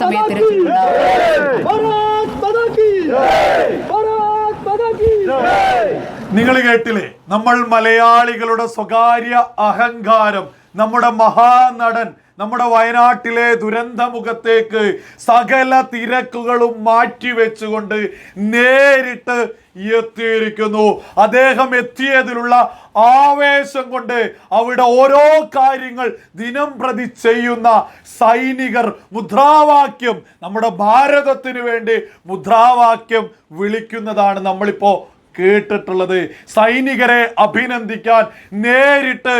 സമയത്തിന് നിങ്ങൾ കേട്ടില്ലേ? നമ്മൾ മലയാളികളുടെ സ്വകാര്യ അഹങ്കാരം. നമ്മുടെ മഹാനടൻ നമ്മുടെ വയനാട്ടിലെ ദുരന്തമുഖത്തേക്ക് സകല തിരക്കുകളും മാറ്റിവെച്ചുകൊണ്ട് നേരിട്ട് എത്തിയിരിക്കുന്നു. അദ്ദേഹം എത്തിയതിലുള്ള ആവേശം കൊണ്ട് അവിടെ ഓരോ കാര്യങ്ങൾ ദിനം പ്രതി ചെയ്യുന്ന സൈനികർ മുദ്രാവാക്യം നമ്മുടെ ഭാരതത്തിന് വേണ്ടി മുദ്രാവാക്യം വിളിക്കുന്നതാണ് നമ്മളിപ്പോ കേട്ടിട്ടുള്ളത്. സൈനികരെ അഭിനന്ദിക്കാൻ നേരിട്ട്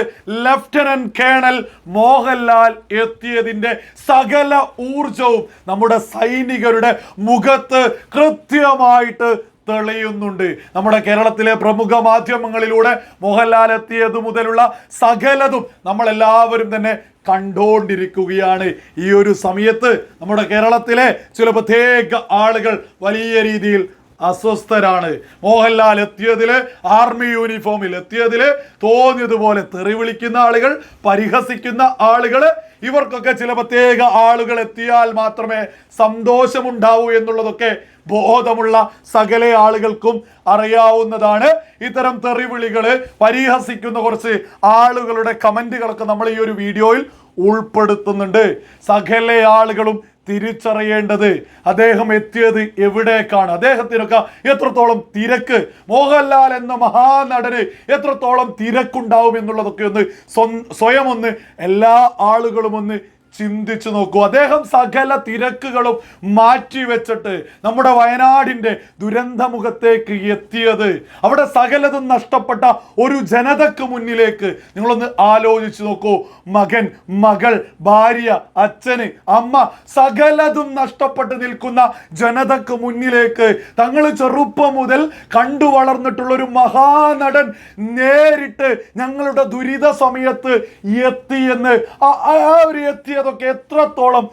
ലഫ്റ്റനന്റ് കേണൽ മോഹൻലാൽ എത്തിയതിന്റെ സകല ഊർജവും നമ്മുടെ സൈനികരുടെ മുഖത്ത് കൃത്യമായിട്ട് തെളിയുന്നുണ്ട്. നമ്മുടെ കേരളത്തിലെ പ്രമുഖ മാധ്യമങ്ങളിലൂടെ മോഹൻലാൽ എത്തിയത് മുതലുള്ള സകലതും നമ്മളെല്ലാവരും തന്നെ കണ്ടുകൊണ്ടിരിക്കുകയാണ് ഈ ഒരു സമയത്ത് നമ്മുടെ കേരളത്തിലെ ചില പ്രത്യേക ആളുകൾ വലിയ രീതിയിൽ അസ്വസ്ഥരാണ്. മോഹൻലാൽ എത്തിയതിൽ ആർമി യൂണിഫോമിൽ എത്തിയതിൽ തോന്നിയതുപോലെ തെറി വിളിക്കുന്ന ആളുകൾ പരിഹസിക്കുന്ന ആളുകൾ ഇവർക്കൊക്കെ ചില പ്രത്യേക ആളുകൾ എത്തിയാൽ മാത്രമേ സന്തോഷമുണ്ടാവൂ എന്നുള്ളതൊക്കെ ബോധമുള്ള സകല ആളുകൾക്കും അറിയാവുന്നതാണ്. ഇത്തരം തെറിവിളികൾ പരിഹസിക്കുന്ന കുറച്ച് ആളുകളുടെ കമന്റുകളൊക്കെ നമ്മൾ ഈ ഒരു വീഡിയോയിൽ ഉൾപ്പെടുത്തുന്നുണ്ട്. സകല ആളുകളും തിരിച്ചറിയേണ്ടത്. അദ്ദേഹം എത്തിയത് എവിടേക്കാണ്? അദ്ദേഹത്തിനൊക്കെ എത്രത്തോളം തിരക്ക്? മോഹൻലാൽ എന്ന മഹാനടന് എത്രത്തോളം തിരക്കുണ്ടാവും എന്നുള്ളതൊക്കെ ഒന്ന് സ്വ- സ്വയം ഒന്ന് എല്ലാ ആളുകളും ഒന്ന് ചിന്തിച്ചു നോക്കൂ. അദ്ദേഹം സകല തിരക്കുകളും മാറ്റിവെച്ചിട്ട് നമ്മുടെ വയനാടിന്റെ ദുരന്തമുഖത്തേക്ക് എത്തിയത്. അവിടെ സകലതും നഷ്ടപ്പെട്ട ഒരു ജനതക്ക് മുന്നിലേക്ക് നിങ്ങളൊന്ന് ആലോചിച്ചു നോക്കൂ. മകൻ മകൾ ഭാര്യ അച്ഛന് അമ്മ സകലതും നഷ്ടപ്പെട്ട് നിൽക്കുന്ന ജനതക്ക് മുന്നിലേക്ക് തങ്ങൾ ചെറുപ്പം മുതൽ കണ്ടു വളർന്നിട്ടുള്ള ഒരു മഹാനടൻ നേരിട്ട് ഞങ്ങളുടെ ദുരിത സമയത്ത് എത്തിയെന്ന് ആ- ഒരു ആ എത്തിയതൊക്കെ എത്രത്തോളം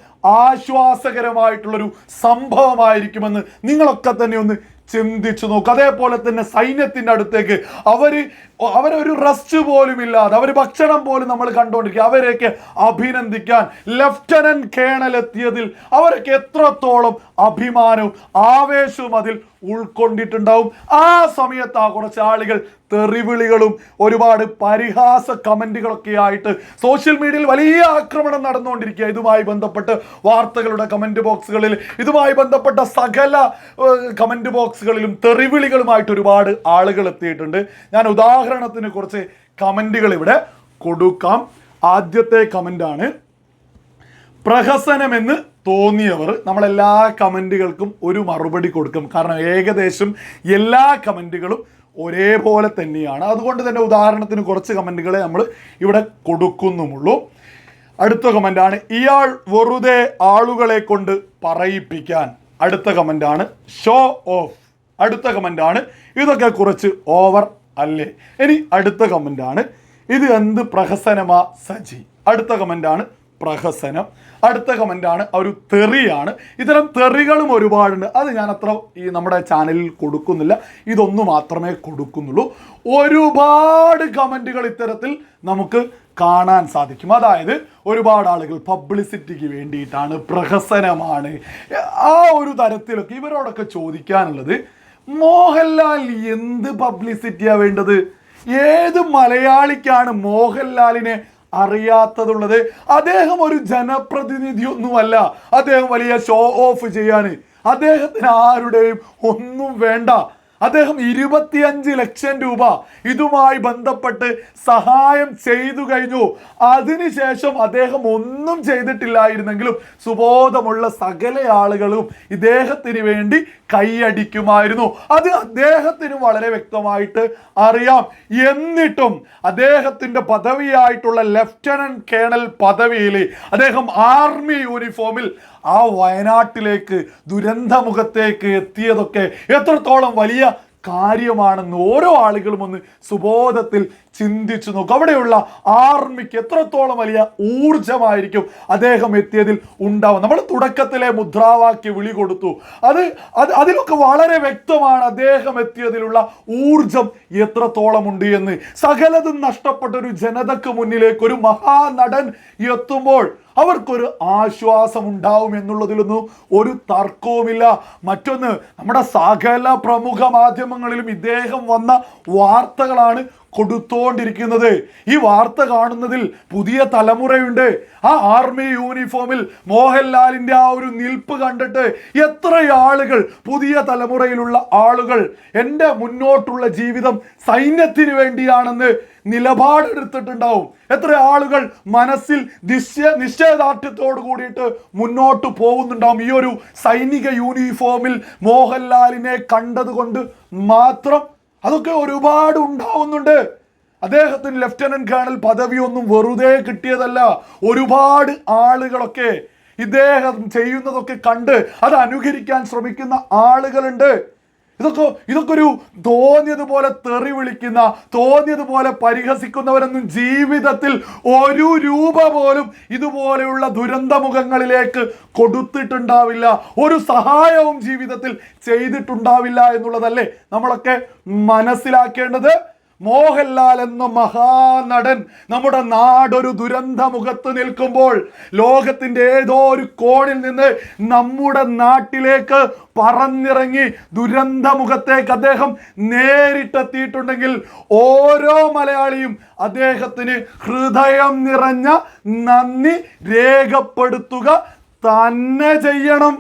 ആശ്വാസകരമായിട്ടുള്ളൊരു സംഭവമായിരിക്കുമെന്ന് നിങ്ങളൊക്കെ തന്നെ ഒന്ന് ചിന്തിച്ചു നോക്കുക അതേപോലെ തന്നെ സൈന്യത്തിന്റെ അടുത്തേക്ക് അവർ അവരൊരു റെസ്റ്റ് പോലും ഇല്ലാതെ അവർ ഭക്ഷണം പോലും നമ്മൾ കണ്ടുകൊണ്ടിരിക്കുക. അവരെയൊക്കെ അഭിനന്ദിക്കാൻ ലഫ്റ്റനന്റ് കേണൽ എത്തിയതിൽ അവരൊക്കെ എത്രത്തോളം അഭിമാനവും ആവേശവും അതിൽ ഉൾക്കൊണ്ടിട്ടുണ്ടാവും. ആ സമയത്ത് ആ കുറച്ച് ആളുകൾ തെറിവിളികളും ഒരുപാട് പരിഹാസ കമന്റുകളൊക്കെ ആയിട്ട് സോഷ്യൽ മീഡിയയിൽ വലിയ ആക്രമണം നടന്നുകൊണ്ടിരിക്കുക. ഇതുമായി ബന്ധപ്പെട്ട് വാർത്തകളുടെ കമന്റ് ബോക്സുകളിൽ ഇതുമായി ബന്ധപ്പെട്ട സകല കമന്റ് ബോക്സുകളിലും തെറിവിളികളുമായിട്ട് ഒരുപാട് ആളുകൾ എത്തിയിട്ടുണ്ട്. ഞാൻ ഉദാഹരണത്തിന് കുറച്ച് കമന്റുകൾ ഇവിടെ കൊടുക്കാം. ആദ്യത്തെ കമന്റാണ് പ്രഹസനമെന്ന് തോന്നിയവർ നമ്മളെല്ലാ കമന്റുകൾക്കും ഒരു മറുപടി കൊടുക്കും. കാരണം ഏകദേശം എല്ലാ കമന്റുകളും ഒരേപോലെ തന്നെയാണ്. അതുകൊണ്ട് തന്നെ ഉദാഹരണത്തിന് കുറച്ച് കമന്റുകളെ നമ്മൾ ഇവിടെ കൊടുക്കുന്നുമുള്ളൂ. അടുത്ത കമന്റാണ് ഇയാൾ വെറുതെ ആളുകളെ കൊണ്ട് പറയിപ്പിക്കാൻ. അടുത്ത കമന്റാണ് ഷോ ഓഫ് അടുത്ത കമന്റാണ് ഇതൊക്കെ കുറച്ച് ഓവർ അല്ലേ? ഇനി അടുത്ത കമന്റാണ് ഇത് എന്ത് പ്രഹസനമാ സജി? അടുത്ത കമന്റാണ് പ്രഹസനം. അടുത്ത കമന്റാണ് ഒരു തെറിയാണ്. ഇത്തരം തെറികളും ഒരുപാടുണ്ട്. അത് ഞാൻ അത്ര ഈ നമ്മുടെ ചാനലിൽ കൊടുക്കുന്നില്ല. ഇതൊന്നു മാത്രമേ കൊടുക്കുന്നുള്ളൂ. ഒരുപാട് കമന്റുകൾ ഇത്തരത്തിൽ നമുക്ക് കാണാൻ സാധിക്കും. അതായത് ഒരുപാട് ആളുകൾ പബ്ലിസിറ്റിക്ക് വേണ്ടിയിട്ടാണ് പ്രഹസനമാണ്. ആ ഒരു തരത്തിലൊക്കെ ഇവരോടൊക്കെ ചോദിക്കാനുള്ളത് മോഹൻലാൽ എന്ത് പബ്ലിസിറ്റിയാ വേണ്ടത്? ഏത് മലയാളിക്കാണ് മോഹൻലാലിനെ അറിയാത്തതുള്ളത്? അദ്ദേഹം ഒരു ജനപ്രതിനിധിയൊന്നുമല്ല. അദ്ദേഹം വലിയ ഷോ ഓഫ് ചെയ്യാൻ അദ്ദേഹത്തിന് ആരുടെയും ഒന്നും വേണ്ട. അദ്ദേഹം ഇരുപത്തിയഞ്ച് ലക്ഷം രൂപ ഇതുമായി ബന്ധപ്പെട്ട് സഹായം ചെയ്തു കഴിഞ്ഞു. അതിനുശേഷം അദ്ദേഹം ഒന്നും ചെയ്തിട്ടില്ലായിരുന്നെങ്കിലും സുബോധമുള്ള സകല ആളുകളും ഇദ്ദേഹത്തിന് വേണ്ടി കൈയടിക്കുമായിരുന്നു. അത് അദ്ദേഹത്തിന് വളരെ വ്യക്തമായിട്ട് അറിയാം. എന്നിട്ടും അദ്ദേഹത്തിന്റെ പദവിയായിട്ടുള്ള ലെഫ്റ്റനന്റ് കേണൽ പദവിയിൽ അദ്ദേഹം ആർമി യൂണിഫോമിൽ ആ വയനാട്ടിലേക്ക് ദുരന്തമുഖത്തേക്ക് എത്തിയതൊക്കെ എത്രത്തോളം വലിയ കാര്യമാണെന്ന് ഓരോ ആളുകളും ഒന്ന് സുബോധത്തിൽ ചിന്തിച്ചു നോക്കും. അവിടെയുള്ള ആർമിക്ക് എത്രത്തോളം വലിയ ഊർജമായിരിക്കും അദ്ദേഹം എത്തിയതിൽ ഉണ്ടാവും. നമ്മൾ തുടക്കത്തിലെ മുദ്രാവാക്യ വിളി കൊടുത്തു. അത് അത് അതിലൊക്കെ വളരെ വ്യക്തമാണ് അദ്ദേഹം എത്തിയതിലുള്ള ഊർജം എത്രത്തോളം ഉണ്ട് എന്ന്. സകലതും നഷ്ടപ്പെട്ട ഒരു ജനതക്ക് മുന്നിലേക്ക് ഒരു മഹാനടൻ എത്തുമ്പോൾ അവർക്കൊരു ആശ്വാസം ഉണ്ടാവും എന്നുള്ളതിലൊന്നും ഒരു തർക്കവുമില്ല. മറ്റൊന്ന് നമ്മുടെ സകല പ്രമുഖ മാധ്യമങ്ങളിലും ഇദ്ദേഹം വന്ന വാർത്തകളാണ് കൊടുത്തോണ്ടിരിക്കുന്നത്. ഈ വാർത്ത കാണുന്നതിൽ പുതിയ തലമുറയുണ്ട്. ആ ആർമി യൂണിഫോമിൽ മോഹൻലാലിന്റെ ആ ഒരു നിൽപ്പ് കണ്ടിട്ട് എത്ര ആളുകൾ പുതിയ തലമുറയിലുള്ള ആളുകൾ എന്റെ മുന്നോട്ടുള്ള ജീവിതം സൈന്യത്തിന് വേണ്ടിയാണെന്ന് നിലപാടെടുത്തിട്ടുണ്ടാവും. എത്ര ആളുകൾ മനസ്സിൽ നിശ്ചയ നിശ്ചയദാർഢ്യത്തോട് കൂടിയിട്ട് മുന്നോട്ട് പോകുന്നുണ്ടാവും. ഈ ഒരു സൈനിക യൂണിഫോമിൽ മോഹൻലാലിനെ കണ്ടതുകൊണ്ട് മാത്രം അതൊക്കെ ഒരുപാട് ഉണ്ടാവുന്നുണ്ട്. അദ്ദേഹത്തിന് ലെഫ്റ്റനന്റ് കേണൽ പദവിയൊന്നും വെറുതെ കിട്ടിയതല്ല. ഒരുപാട് ആളുകളൊക്കെ ഇദ്ദേഹം ചെയ്യുന്നതൊക്കെ കണ്ട് അത് അനുകരിക്കാൻ ശ്രമിക്കുന്ന ആളുകളുണ്ട്. ഇതൊക്കെ ഇതൊക്കെ ഒരു തോന്നിയതുപോലെ തെറി വിളിക്കുന്ന തോന്നിയതുപോലെ പരിഹസിക്കുന്നവരൊന്നും ജീവിതത്തിൽ ഒരു രൂപ പോലും ഇതുപോലെയുള്ള ദുരന്തമുഖങ്ങളിലേക്ക് കൊടുത്തിട്ടുണ്ടാവില്ല. ഒരു സഹായവും ജീവിതത്തിൽ ചെയ്തിട്ടുണ്ടാവില്ല എന്നുള്ളതല്ലേ നമ്മളൊക്കെ മനസ്സിലാക്കേണ്ടത്? മോഹൻലാൽ എന്ന മഹാനടൻ നമ്മുടെ നാടൊരു ദുരന്തമുഖത്ത് നിൽക്കുമ്പോൾ ലോകത്തിന്റെ ഏതോ ഒരു കോണിൽ നിന്ന് നമ്മുടെ നാട്ടിലേക്ക് പറന്നിറങ്ങി ദുരന്തമുഖത്തേക്ക് അദ്ദേഹം നേരിട്ടെത്തിയിട്ടുണ്ടെങ്കിൽ ഓരോ മലയാളിയും അദ്ദേഹത്തിന് ഹൃദയം നിറഞ്ഞ നന്ദി രേഖപ്പെടുത്തുക തന്നെ ചെയ്യണം.